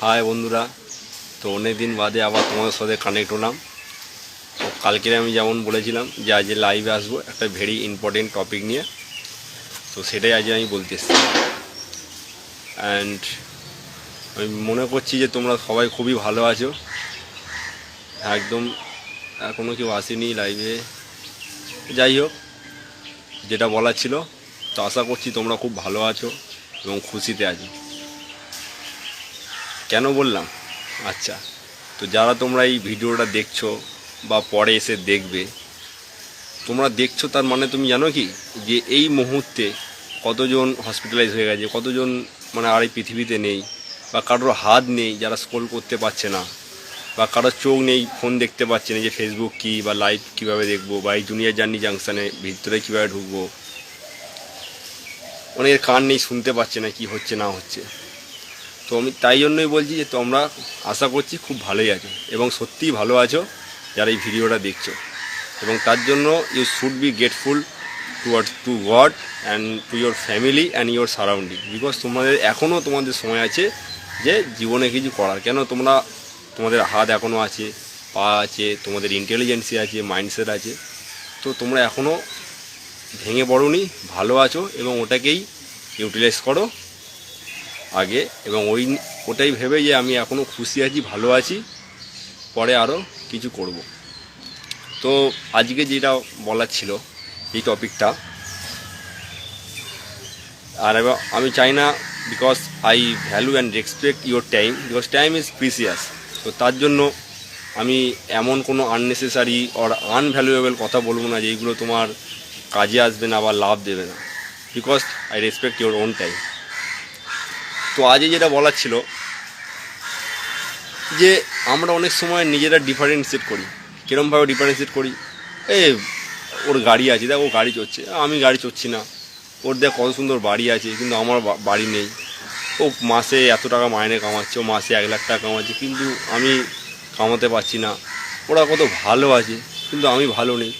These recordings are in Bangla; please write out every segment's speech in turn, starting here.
হাই বন্ধুরা, তো অনেক দিন বাদে আবার তোমাদের সাথে কানেক্ট হলাম। তো কালকে আমি যেমন বলেছিলাম যে আজ লাইভে আসব একটা ভেরি ইম্পর্টেন্ট টপিক নিয়ে। তো সেটাই আজ আমি বলতে এসেছি। অ্যান্ড আমি মনে করছি যে তোমরা সবাই খুবই ভালো আছো। একদম এখনও কেউ আসেনি লাইভে যাই হোক, যেটা বলার ছিল, তো আশা করছি তোমরা খুব ভালো আছো এবং খুশিতে আছো। কেন বললাম? আচ্ছা তো যারা তোমরা এই ভিডিওটা দেখছ বা পরে এসে দেখবে, তোমরা দেখছ তার মানে তুমি জানো কি? যে এই মুহূর্তে কতজন হসপিটালাইজ হয়ে গেছে, কতজন মানে আর এই পৃথিবীতে নেই, বা কারোর হাত নেই যারা স্ক্রোল করতে পারছে না, বা কারোর চোখ নেই ফোন দেখতে পাচ্ছে না যে ফেসবুক কী বা লাইভ কীভাবে দেখব, বা এই জুনিয়র জার্নি জাংশনে ভিতরে কীভাবে ঢুকবো। অনেকের কান নেই, শুনতে পাচ্ছে না কি হচ্ছে, না হচ্ছে। তো আমি তাই জন্যই বলছি যে তোমরা আশা করছি খুব ভালোই আছো এবং সত্যিই ভালো আছো যারা এই ভিডিওটা দেখছ। এবং তার জন্য you should be grateful towards to God and to your family and your surrounding because তোমাদের এখনও তোমাদের সময় আছে যে জীবনে কিছু করার। কেন তোমরা, তোমাদের হাত এখনও আছে, পা আছে, তোমাদের ইন্টেলিজেন্সি আছে মাইন্ডসেট আছে। তো তোমরা এখনও ভেঙে পড়োনি, ভালো আছো এবং ওটাকেই ইউটিলাইজ করো। আগে এবং ওই ওটাই ভেবে যে আমি এখনও খুশি আছি, ভালো আছি, পরে আরও কিছু করব। তো আজকে যেটা বলার ছিল এই টপিকটা। আর আমি চাই না because I value and respect your time because time is precious তো তার জন্য আমি এমন কোনো আননেসেসারি অর আনভ্যালুয়েবল কথা বলব না যেইগুলো তোমার কাজে আসবে না বা লাভ দেবে না। Because I respect your own time তো আজকে যেটা বলার ছিল যে আমরা অনেক সময় নিজেরা ডিফারেন্সিয়েট করি, কীরমভাবে ডিফারেন্সিয়েট করি। এ, ওর গাড়ি আছে, দেখ ও গাড়ি চড়ছে, আমি গাড়ি চড়ছি না। ওর দেখ কত সুন্দর বাড়ি আছে, কিন্তু আমার বাড়ি নেই। ও মাসে এত টাকা মাইনে কামাচ্ছে, ও মাসে এক লাখ টাকা কামাচ্ছে, কিন্তু আমি কামাতে পারছি না। ওরা কত ভালো আছে, কিন্তু আমি ভালো নেই।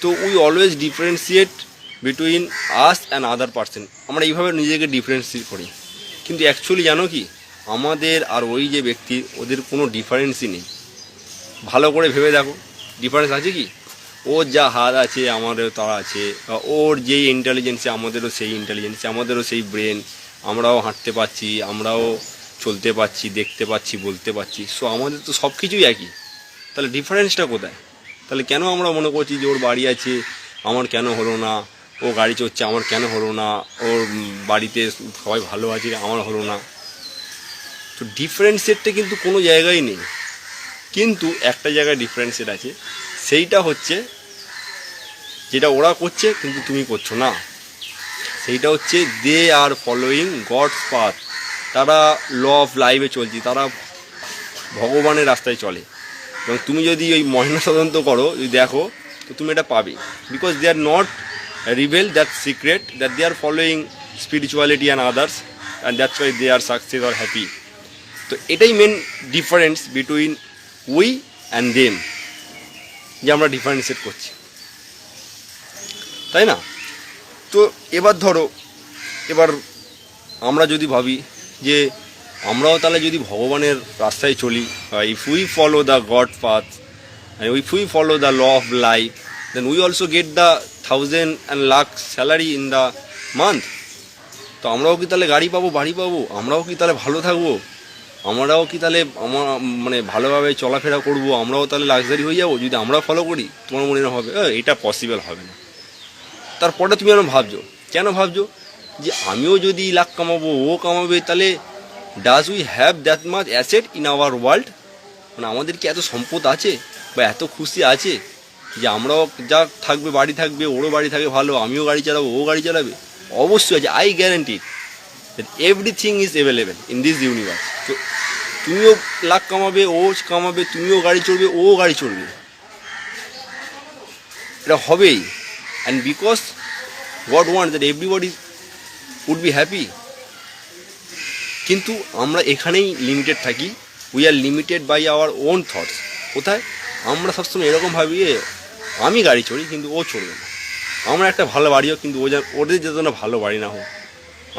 তো we always differentiate between us and other person আমরা এইভাবে নিজেকে ডিফারেন্সিয়েট করি। কিন্তু অ্যাকচুয়ালি জানো কি? আমাদের আর ওই যে ব্যক্তি, ওদের কোনো ডিফারেন্সই নেই। ভালো করে ভেবে দেখো। ডিফারেন্স আছে কি? ওর যা হাত আছে, আমাদেরও তা আছে। ওর যেই ইন্টেলিজেন্সে আমাদেরও সেই ইন্টেলিজেন্স আমাদেরও সেই ব্রেন আমরাও হাঁটতে পারছি, আমরাও চলতে পারছি, দেখতে পাচ্ছি, বলতে পারছি। সো আমাদের তো সব কিছুই একই। তাহলে ডিফারেন্সটা কোথায়? তাহলে কেন আমরা মনে করছি যে ওর বাড়ি আছে, আমার কেন হলো না? ও গাড়ি চড়ছে, আমার কেন হলো না? ওর বাড়িতে সবাই ভালো আছে আমার হলো না? তো ডিফারেন্সেটটা কিন্তু কোনো জায়গায় নেই। কিন্তু একটা জায়গায় ডিফারেন্সেট আছে, সেইটা হচ্ছে যেটা ওরা করছে, কিন্তু তুমি করছ না। সেইটা হচ্ছে they are following God's path তারা ল অফ লাইফে চলছে, তারা ভগবানের রাস্তায় চলে। এবং তুমি যদি ওই মহিলা তদন্ত করো, যদি দেখো, তো তুমি এটা পাবে। Because they are not reveal that secret that they are following spirituality and others and that's why they are success R happy তো এটাই main difference between we and them যে আমরা ডিফারেন্সিয়েট করছি। তাই না? তো এবার ধরো, এবার আমরা যদি ভাবি যে আমরাও তাহলে যদি ভগবানের রাস্তায় চলি if we follow the God path if we follow the law of life then we also get the thousand and lakh salary in the month তো আমরাও কি তাহলে গাড়ি পাবো বাড়ি পাবো? আমরাও কি তাহলে ভালো থাকব? আমরাও কি তাহলে আমার মানে ভালোভাবে চলাফেরা করব? আমরাও তাহলে লাক্সারি হয়ে যাব? যদি আমরা ফলো করি তোমার মনে হবে "এ, এটা পসিবল হবে না। তারপরে তুমি যেন ভাবছ। কেন ভাবছ? যে আমিও যদি লাখ কামাবো ও কামাবে তাহলে does we have that much asset in our world মানে আমাদের কি এত সম্পদ আছে? বা এত খুশি আছে? যে আমরাও যা থাকবে বাড়ি থাকবে ওরও বাড়ি থাকবে ভালো আমিও গাড়ি চালাবো ও গাড়ি চালাবে অবশ্যই আছে I guarantee everything is available in this universe. তো তুমিও লাখ কামাবে ও কামাবে তুমিও গাড়ি চড়বে ও গাড়ি চড়বে। এটা হবেই। And because God want that everybody would be happy কিন্তু আমরা এখানেই লিমিটেড থাকি। We are limited by our own thoughts কোথায়? আমরা সবসময় এরকম ভাবি "এ, আমি গাড়ি চড়ি, কিন্তু ও চড়বে না। আমার একটা ভালো বাড়ি হোক কিন্তু ও যেন ওদের যাতে না ভালো বাড়ি না হোক।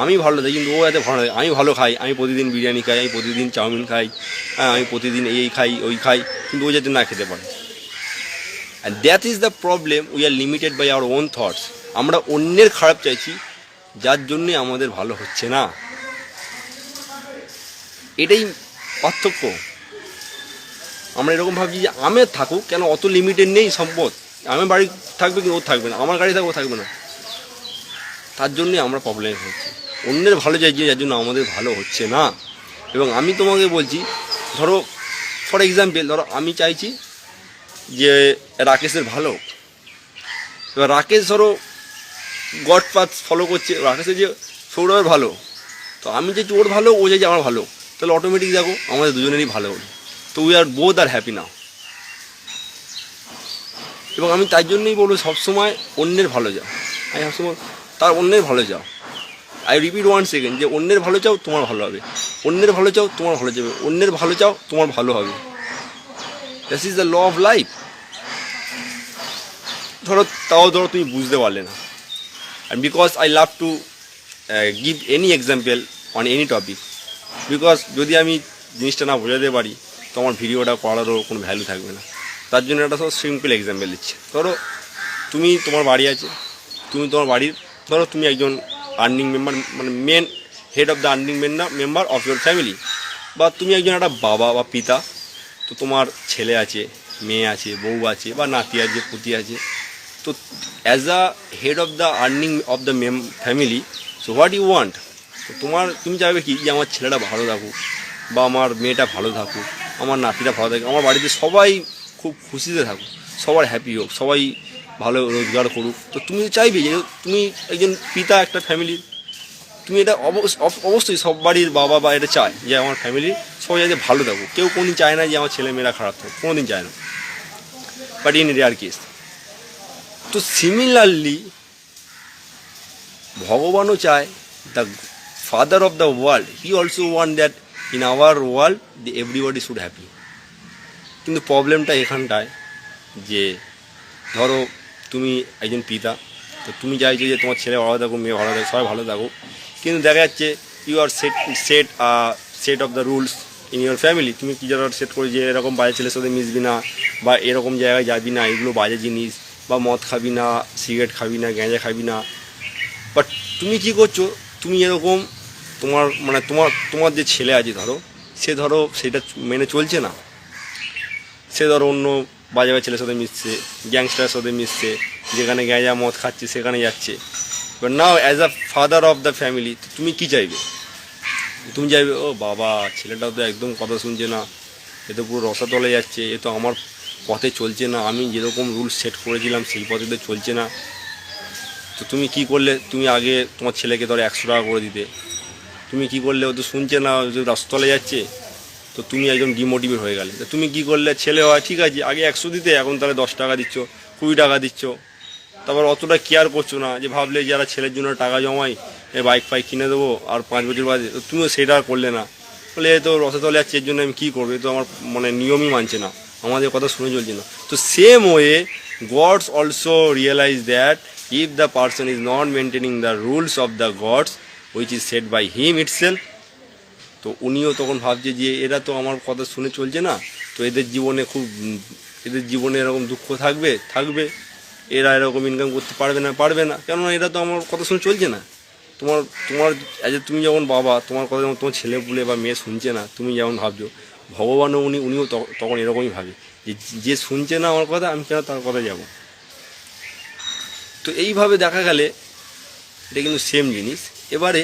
আমি ভালো থাকি কিন্তু ও এত ভালো আমি ভালো খাই, আমি প্রতিদিন বিরিয়ানি খাই, আমি প্রতিদিন চাউমিন খাই হ্যাঁ আমি প্রতিদিন এই খাই, ওই খাই, কিন্তু ও যাতে না খেতে পারে। And that is the problem we are limited by our own thoughts আমরা অন্যের খারাপ চাইছি, যার জন্যে আমাদের ভালো হচ্ছে না। এটাই পার্থক্য। আমরা এরকম ভাবছি যে আমের থাকুক, কেন অত লিমিটেড নেই সম্পদ। আমার বাড়ি থাকবে কি ওর থাকবে না। আমার গাড়ি থাকবে থাকবে না। তার জন্যে আমরা প্রবলেম হচ্ছে। অন্যের ভালো চাইছি যার জন্য আমাদের ভালো হচ্ছে না। এবং আমি তোমাকে বলছি, ধরো ফর এক্সাম্পল ধরো, আমি চাইছি যে রাকেশের ভালো এবার রাকেশ ধরো, গড পাথ ফলো করছে, রাকেশের যে সৌরভের ভালো তো আমি চাইছি ওর ভালো ও চাইছি আমার ভালো তাহলে অটোমেটিক দেখো, আমাদের দুজনেরই ভালো হলো। তো we are both are happy now এবং আমি তাই জন্যই বলব সবসময় অন্যের ভালো যাও। আমি সবসময় তার অন্যের ভালো চাও আই রিপিট ওয়ান সেকেন্ড যে অন্যের ভালো চাও তোমার ভালো হবে। অন্যের ভালো চাও তোমার ভালো যাবে। অন্যের ভালো চাও তোমার ভালো হবে। This is the law of life ধরো তাও ধরো তুমি বুঝতে পারলে না। And because I love to uh, any example on any topic because যদি আমি জিনিসটা না বোঝাতে পারি তো আমার ভিডিওটা করারও কোনো ভ্যালু থাকবে না। তার জন্য একটা সব সিম্পল এক্সাম্পল দিচ্ছে। ধরো, তুমি তোমার বাড়ি আছে, তুমি তোমার বাড়ির, ধরো তুমি একজন আর্নিং মেম্বার মানে main head of the earning member of your family বা তুমি একজন একটা বাবা বা পিতা, তো তোমার ছেলে আছে, মেয়ে আছে, বউ আছে, বা নাতি আছে, পুতি আছে, তো as a head of the earning of the mem family so what you want তো তোমার, তুমি চাইবে কি যে আমার ছেলেটা ভালো থাকুক, বা আমার মেয়েটা ভালো থাকুক আমার নাতিটা ভালো থাকে। আমার বাড়িতে সবাই খুব খুশিতে থাকুক। সবার হ্যাপি হোক, সবাই ভালো রোজগার করুক। তো তুমি চাইবে যে তুমি একজন পিতা, একটা ফ্যামিলির তুমি এটা অবশ্যই সব বাড়ির বাবা বা এটা চায় যে আমার ফ্যামিলি সবাই যাতে ভালো থাকুক। কেউ কোনদিন চায় না যে আমার ছেলে মেয়েরা খারাপ থাকুক, কোনোদিন চায় না। বাট ইন রেয়ার কেস তো সিমিলারলি ভগবানও চায় the father of the world he also want that in our world the everybody should happy কিন্তু প্রবলেমটা এখানটায় যে, ধরো, তুমি একজন পিতা, তো তুমি চাইছো যে তোমার ছেলে ভালো থাকুক, মেয়ে ভালো থাকুক, সবাই ভালো থাকুক। কিন্তু দেখা যাচ্ছে you are set set set of the rules in your family তুমি কি যারা সেট করে যে, এরকম বাজে ছেলের সাথে মিশবি না, বা এরকম জায়গায় যাবি না, এগুলো বাজে জিনিস, বা মদ খাবি না সিগারেট খাবি না গ্যাঁজা খাবি না। বাট তুমি কি করছ? তুমি এরকম তোমার মানে তোমার তোমার যে ছেলে আছে ধরো, সে ধরো সেটা মেনে চলছে না। সে ধরো অন্য বাজে বাজে ছেলের সাথে মিশছে গ্যাংস্টারের সাথে মিশছে, যেখানে গ্যাঁজা মদ খাচ্ছে, সেখানে যাচ্ছে। এবার now as a father of the family তুমি কি চাইবে? তুমি চাইবে, ও বাবা, ছেলেটা তো একদম কথা শুনছে না। এ তো পুরো রসাতলে যাচ্ছে, এ তো আমার পথে চলছে না। আমি যেরকম রুলস সেট করেছিলাম, সেই পথে তো চলছে না। তো তুমি কি করলে? তুমি আগে তোমার ছেলেকে ধরো একশো টাকা করে দিতে। তুমি কি করলে ও তো শুনছে না রাস্তলে যাচ্ছে, তো তুমি একদম ডিমোটিভেট হয়ে গেলে। তুমি কি করলে? ছেলে হয়, ঠিক আছে, আগে একশো দিতে, এখন তাহলে দশ টাকা দিচ্ছ, কুড়ি টাকা দিচ্ছ। তারপর অতটা কেয়ার করছ না, যে ভাবলে যারা ছেলের জন্য টাকা জমাই বাইক ফাইক কিনে দেবো, আর পাঁচ বছর বাদে তুমিও সেটা করলে না। বলে, এ তো রসতলে যাচ্ছে, এর জন্য আমি কী করব? এ তো আমার মানে নিয়মই মানছে না, আমাদের কথা শুনে চলছে না। তো same way gods also realize that if the person is not maintaining the rules of the gods which is set by him itself তো উনিও তখন ভাবছে যে এরা তো আমার কথা শুনে চলছে না, তো এদের জীবনে খুব, এদের জীবনে এরকম দুঃখ থাকবে থাকবে, এরা এরকম ইনকাম করতে পারবে না পারবে না, কেননা এরা তো আমার কথা শুনে চলছে না। তোমার তোমার অ্যাজ তুমি যেমন বাবা, তোমার কথা যেমন তোমার ছেলে পুলে বা মেয়ে শুনছে না, তুমি যেমন ভাবছ, ভগবানও উনি, উনিও তখন এরকমই ভাবে, যে যে শুনছে না আমার কথা, আমি কেন তার কথা যাব? তো এইভাবে দেখা গেলে, এটা কিন্তু সেম জিনিস। এবারে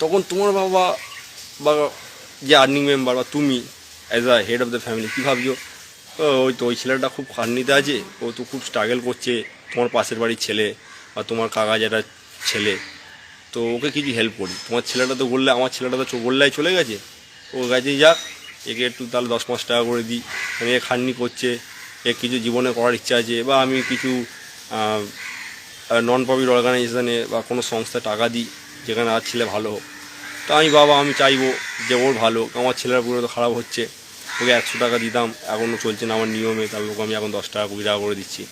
তখন তোমার বাবা বা যে আর্নিং মেম্বার বা তুমি as a head of the family কী ভাবছ ওই তো, ওই ছেলেটা খুব খান্নিতে আছে, ও তো খুব স্ট্রাগল করছে, তোমার পাশের বাড়ির ছেলে বা তোমার কাকা যেটা ছেলে। তো ওকে কিছু হেল্প করি। তোমার ছেলেটা তো বললে, আমার ছেলেটা তো গোল্লায় চলে গেছে। ও গেছে, যাক, একে একটু তাহলে দশ পাঁচ টাকা করে দিই। মানে এ খান্নি করছে, এ কিছু জীবনে করার ইচ্ছা আছে, বা আমি কিছু নন প্রফিট অর্গানাইজেশনে বা কোনো সংস্থায় টাকা দিই, যেখানে আর ছেলে ভালো হোক। তো আমি বাবা, আমি চাইব যে ওর ভালো আমার ছেলের পুরো তো খারাপ হচ্ছে। ওকে একশো টাকা দিতাম এখনও চলছে না আমার নিয়মে। তার লোক আমি এখন দশ টাকা, কুড়ি টাকা করে দিচ্ছি।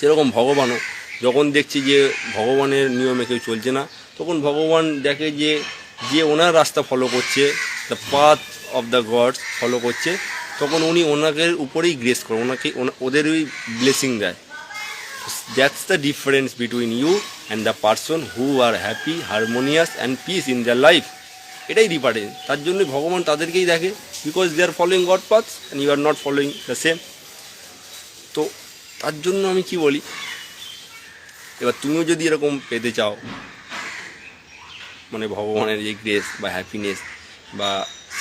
সেরকম ভগবানও। যখন দেখছি যে ভগবানের নিয়মে কেউ চলছে না, তখন ভগবান দেখে যে যে ওনার রাস্তা ফলো করছে the path of the gods follow করছে, তখন উনি ওনাকে উপরেই গ্রেস করে, ওনাকে, ওনা- ওদেরই ব্লেসিং দেয়। That's the difference between you and the person who are happy harmonious and peace in their life এটাই ডিফারেন্স তার জন্য ভগবান তাদেরকেই দেখে because they are following God path and you are not following the same তো তার জন্য আমি কি বলি? এবার তুমিও যদি এরকম পেতে চাও মানে ভগবানের যে গ্রেস বা হ্যাপিনেস বা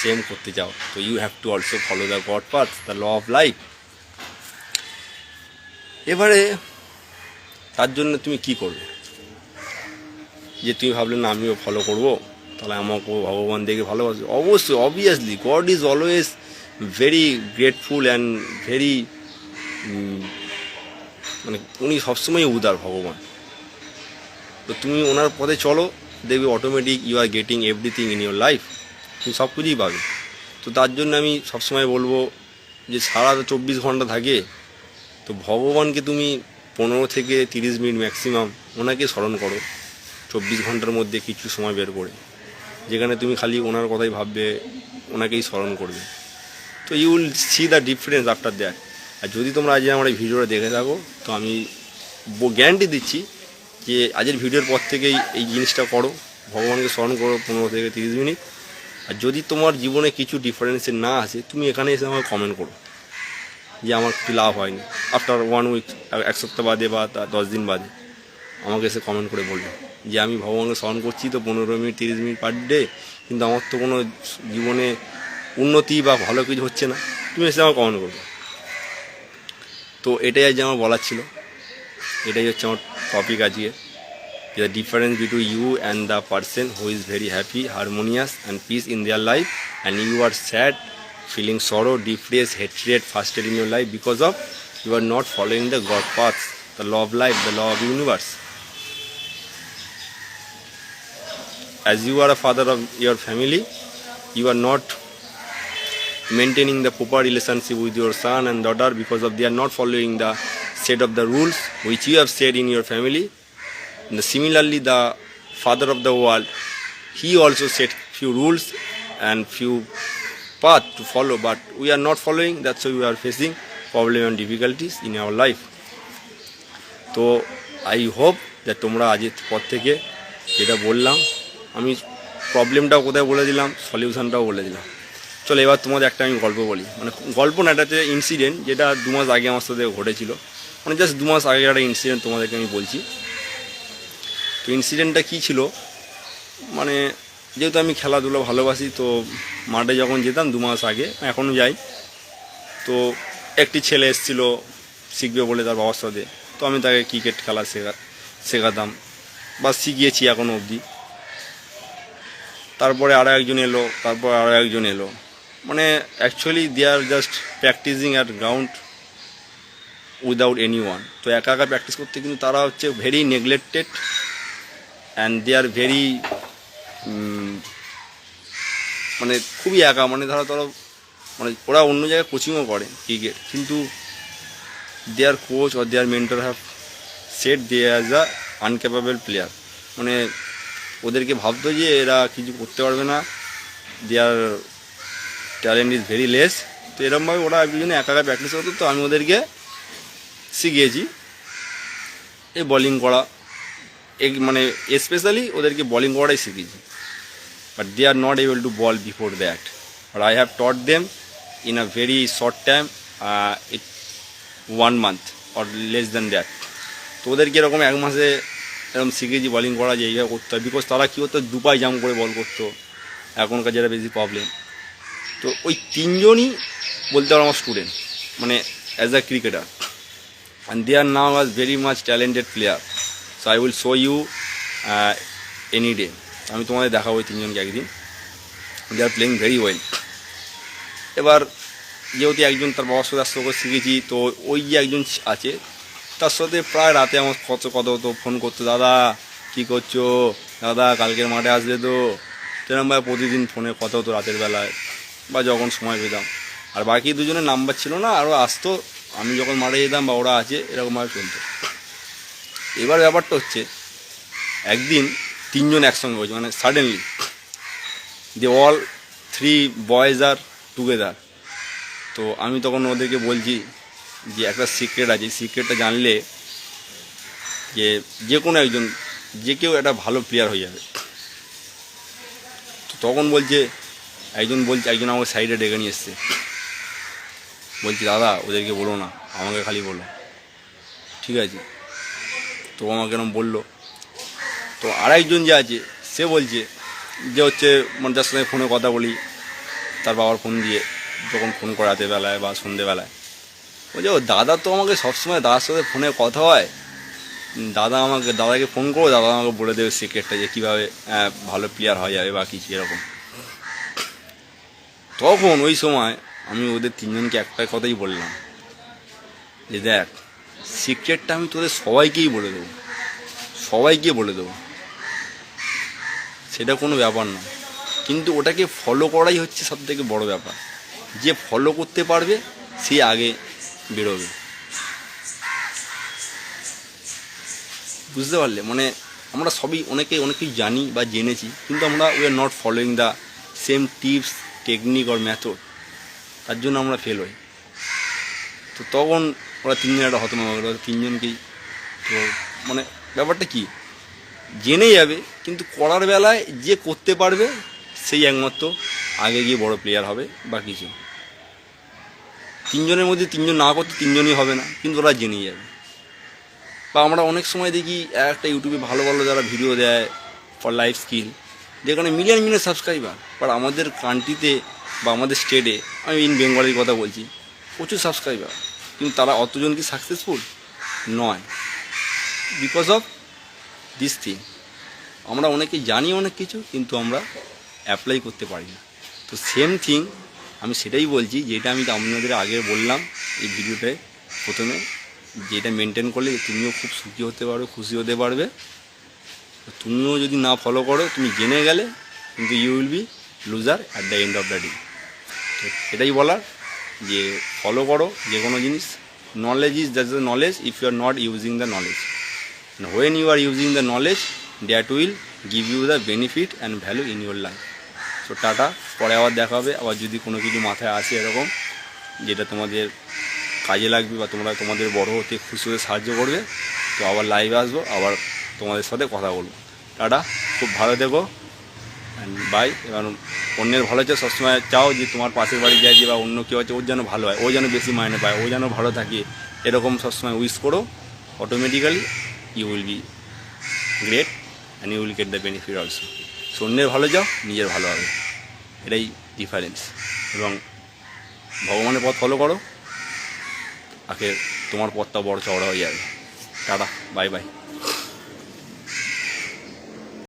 সেম করতে চাও, তো you have to also follow the God path the law of life এবারে তার জন্য তুমি কি করবে? যে তুমি ভাবলে, না, আমিও ফলো করব। তাহলে আমাকেও ভগবান দেখে ভালোবাসবে। অবশ্যই obviously God is always very grateful and very মানে উনি সবসময় উদার ভগবান। তো তুমি ওনার পথে চলো, দেখবে automatic you are getting everything in your life তুমি সব কিছুই পাবে। তো তার জন্য আমি সবসময় বলব যে সারা চব্বিশ ঘণ্টা থাকে। তো ভগবানকে তুমি পনেরো থেকে তিরিশ মিনিট ম্যাক্সিমাম ওনাকে স্মরণ করো। চব্বিশ ঘণ্টার মধ্যে কিছু সময় বের করে। যেখানে তুমি খালি ওনার কথাই ভাববে, ওনাকেই স্মরণ করবে। তো you will see the difference after that আর যদি তোমরা আজ আমার এই ভিডিওটা দেখে থাকো, তো আমি গ্যারান্টি দিচ্ছি যে আজের ভিডিওর পর থেকেই এই জিনিসটা করো। ভগবানকে স্মরণ করো পনেরো থেকে তিরিশ মিনিট। আর যদি তোমার জীবনে কিছু ডিফারেন্সে না আসে, তুমি এখানে এসে আমাকে কমেন্ট করো। যে আমার কিছু লাভ হয়নি। আফটার ওয়ান উইক এক সপ্তাহ বাদে বা দশ দিন বাদে, আমাকে এসে কমেন্ট করে বলবে যে, আমি ভগবানকে স্মরণ করছি তো পনেরো মিনিট, তিরিশ মিনিট পার ডে কিন্তু আমার তো কোনো জীবনে উন্নতি বা ভালো কিছু হচ্ছে না। তুমি এসে আমার কমেন্ট করবে। তো এটাই আজ আমার বলার ছিল। এটাই হচ্ছে আমার টপিক আজকে। The difference between you and the person who is very happy harmonious and peace in their life and you are sad feeling sorrow, depressed, hatred, frustrated in your life because of you are not following the God path, the law of life, the law of universe. As you are a father of your family, you are not maintaining the proper relationship with your son and daughter because of they are not following the set of the rules which you have set in your family. And similarly, the father of the world, he also set few rules and few path to follow, but we are not following. That's why we are facing problem and difficulties in our life. তো আই হোপ যে তোমরা আজের পর থেকে যেটা বললাম, আমি প্রবলেমটাও কোথায় বলে দিলাম সলিউশনটাও বলে দিলাম। চলো এবার তোমাদের একটা আমি গল্প বলি। মানে গল্প না, এটা হচ্ছে ইনসিডেন্ট যেটা দু মাস আগে আমার সাথে ঘটেছিল। মানে জাস্ট দু মাস আগে একটা ইনসিডেন্ট তোমাদেরকে আমি বলছি। তো ইনসিডেন্টটা কী ছিল? মানে যেহেতু আমি খেলাধুলা ভালোবাসি, তো মাঠে যখন যেতাম দু মাস আগে, এখনও যাই। তো একটি ছেলে এসেছিল শিখবে বলে তার বাবার সাথে। তো আমি তাকে ক্রিকেট খেলা শেখা, শেখাতাম। বা শিখিয়েছি এখনও অবধি। তারপরে আরও একজন এলো, তারপর আরও একজন এলো। মানে actually they are just practicing at ground without anyone তো একা একা প্র্যাকটিস করতে কিন্তু তারা হচ্ছে very neglected and they are very মানে খুবই একা। মানে ধরো ধরো মানে ওরা অন্য জায়গায় কোচিংও করে ক্রিকেট কিন্তু their coach or their mentor have set they as a uncapable player মানে ওদেরকে ভাবতো যে এরা কিছু করতে পারবে না their talent is very less তো এরকমভাবে ওরা দুজনে একা একা প্র্যাকটিস করতো, তো আমি ওদেরকে শিখিয়েছি এই বলিং করা। এক মানে স্পেশালি ওদেরকে বলিং করাটাই শিখিয়েছি। But they are not able to ball before that. But I have taught them in a very short time, uh, it one month or less than that. তো ওদেরকে এরকম এক মাসে এরকম শিখেছি বলিং করা যে এইভাবে করতে হয়। বিকজ তারা কী হতো দুপাই জাম করে বল করতো। এখনকার যেটা বেশি প্রবলেম তো ওই তিনজনই বলতে পারো আমার স্টুডেন্ট মানে as a cricketer and they are now আজ very much talented player so I will show you any day আমি তোমাদের দেখাবো ওই তিনজনকে একদিন। They are playing very well এবার যেহেতু একজন তার বাবার সাথে আস্তে শিখেছি, তো ওই যে একজন আছে, তার সাথে প্রায় রাতে আমার কত কত তো ফোন করতো, দাদা, কী করছ? দাদা, কালকের মাঠে আসবে তো? সেরকমভাবে প্রতিদিন ফোনে কথা হতো রাতের বেলায়, বা যখন সময় পেতাম। আর বাকি দুজনের নাম্বার ছিল না আরও আসতো, আমি যখন মাঠে যেতাম বা ওরা আছে এরকমভাবে চলতো। এবার ব্যাপারটা হচ্ছে, একদিন তিনজন একসঙ্গে বলছে মানে suddenly the all three boys are together তো আমি তখন ওদেরকে বলছি যে একটা সিক্রেট আছে সিক্রেটটা জানলে যে যে কোনো একজন, যে কেউ একটা ভালো প্লেয়ার হয়ে যাবে। তো তখন বলছে, একজন বলছে, একজন আমাকে সাইডে ডেকে নিয়ে এসছে। বলছি, দাদা, ওদেরকে বলো না, আমাকে খালি বলো। ঠিক আছে। তো আমাকে এরকম বলল তো আরেকজন যে আছে সে বলছে যে হচ্ছে মানে সঙ্গে ফোনে কথা বলি তার বাবার ফোন দিয়ে যখন ফোন করাতে বেলায় বা সন্ধেবেলায়। বলছে ও দাদা তো আমাকে সবসময় দাদার সাথে ফোনে কথা হয়। দাদা আমাকে দাদাকে ফোন করো দাদা আমাকে বলে দেবে সিক্রেটটা যে কীভাবে আহ, ভালো প্লেয়ার হয়ে যাবে বা কিছু এরকম। তখন ওই সময় আমি ওদের তিনজনকে একটা কথাই বললাম যে দেখ সিক্রেটটা আমি তোদের সবাইকেই বলে দেবো। সবাইকে বলে দেবো। সেটা কোনো ব্যাপার না। কিন্তু ওটাকে ফলো করাই হচ্ছে সব থেকে বড় ব্যাপার। যে ফলো করতে পারবে, সে আগে বেরোবে। বুঝতে পারলে? মানে আমরা সবই অনেকে অনেক কিছু জানি বা জেনেছি, কিন্তু আমরা we are not following the same tips technique or method তার জন্য আমরা ফেল হই। তো তখন ওরা তিনজন একটা হতমা তিনজনকেই তো মানে ব্যাপারটা কি? জেনে যাবে, কিন্তু করার বেলায় যে করতে পারবে, সেই একমাত্র আগে গিয়ে বড় প্লেয়ার হবে বা কিছু। তিনজনের মধ্যে তিনজন না করতে তিনজনই হবে না, কিন্তু ওরা জেনে যাবে। বা আমরা অনেক সময় দেখি, একটা ইউটিউবে ভালো ভালো যারা ভিডিও দেয় ফর লাইফ স্কিল যেখানে মিলিয়ন মিলিয়ন সাবস্ক্রাইবার বাট আমাদের কান্ট্রিতে বা আমাদের স্টেটে আমি ইন বেঙ্গলের কথা বলছি, প্রচুর সাবস্ক্রাইবার কিন্তু তারা অতজন কি সাকসেসফুল নয়। বিকজ অফ দিস থিং আমরা অনেকে জানি অনেক কিছু, কিন্তু আমরা অ্যাপ্লাই করতে পারি না। তো সেম থিং আমি সেটাই বলছি, যেটা আমি আপনাদের আগে বললাম এই ভিডিওটায় প্রথমে, যেটা মেনটেন করলে তুমিও খুব সুখী হতে পারবে খুশি হতে পারবে। তুমিও যদি না ফলো করো, তুমি জেনে গেলে কিন্তু you will be loser at the end of the day তো এটাই বলার, যে ফলো করো যে কোনো জিনিস। Knowledge is that the knowledge if you are not using the knowledge And when you are using the knowledge, that will give you the benefit and value in your life. So tata পরে আবার দেখা হবে। আবার যদি কোনো কিছু মাথায় আসে এরকম যেটা তোমাদের কাজে লাগবে বা তোমরা তোমাদের বড় হতে খুশি হতে সাহায্য করবে তো আবার লাইভে আসব আবার তোমাদের সাথে কথা বলব। টাটা খুব ভালো থেকো। অ্যান্ড বাই এবার অন্যের ভালো হচ্ছে সবসময় চাও যে তোমার পাশের বাড়ি যায় যে বা অন্য কেউ আছে ওর যেন ভালো হয় ও যেন বেশি মাইনে পায় ও যেন ভালো থাকে এরকম সবসময় উইশ করো। Automatically you will be great and you will get the benefit also so অন্যের ভালো যাও, নিজের ভালো হবে। এটাই ডিফারেন্স এবং ভগবানের পথ ফলো করো আখের তোমার পথটা বড় চওড়া হয়ে যাবে। Tata bye bye